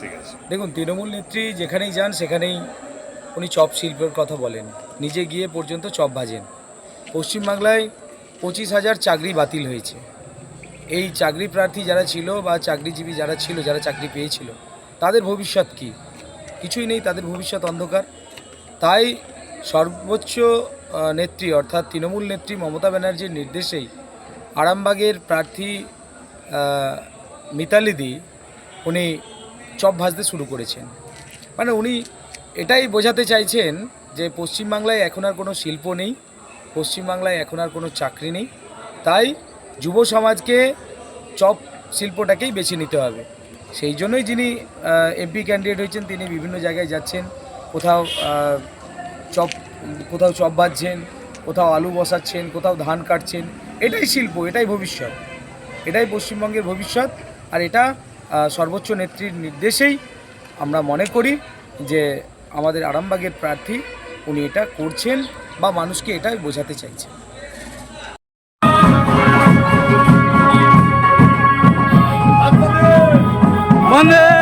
ঠিক আছে। দেখুন, তৃণমূল নেত্রী যেখানেই যান, সেখানেই উনি চপ শিল্পের কথা বলেন। নিজে গিয়ে পর্যন্ত চপ ভাজেন। পশ্চিমবাংলায় পঁচিশ হাজার চাকরি বাতিল হয়েছে। এই চাকরি প্রার্থী যারা ছিল বা চাকরিজীবী যারা ছিল, যারা চাকরি পেয়েছিল, তাদের ভবিষ্যৎ কি? কিছুই নেই, তাদের ভবিষ্যৎ অন্ধকার। তাই সর্বোচ্চ নেত্রী অর্থাৎ তৃণমূল নেত্রী মমতা ব্যানার্জির নির্দেশেই আরামবাগের প্রার্থী মিতালিদি, উনি চপ ভাজতে শুরু করেছেন। মানে উনি এটাই বোঝাতে চাইছেন যে পশ্চিমবাংলায় এখন আর কোনো শিল্প নেই, পশ্চিমবাংলায় এখন আর কোনো চাকরি নেই, তাই যুব সমাজকে চপ শিল্পটাকেই বেছে নিতে হবে। সেই জন্যই যিনি এমপি ক্যান্ডিডেট হয়েছেন, তিনি বিভিন্ন জায়গায় যাচ্ছেন, কোথাও চপ কোথাও চপ বাজছেন কোথাও আলু বসাচ্ছেন, কোথাও ধান কাটছেন, এটাই শিল্প, এটাই ভবিষ্যৎ। এটাই পশ্চিমবঙ্গের ভবিষ্যৎ, আর এটা সর্বোচ্চ নেত্রীর নির্দেশেই আমরা মনে করি যে আমাদের আরামবাগের প্রার্থী উনি এটা করছেন বা মানুষকে এটাই বোঝাতে চাইছেন বন্দে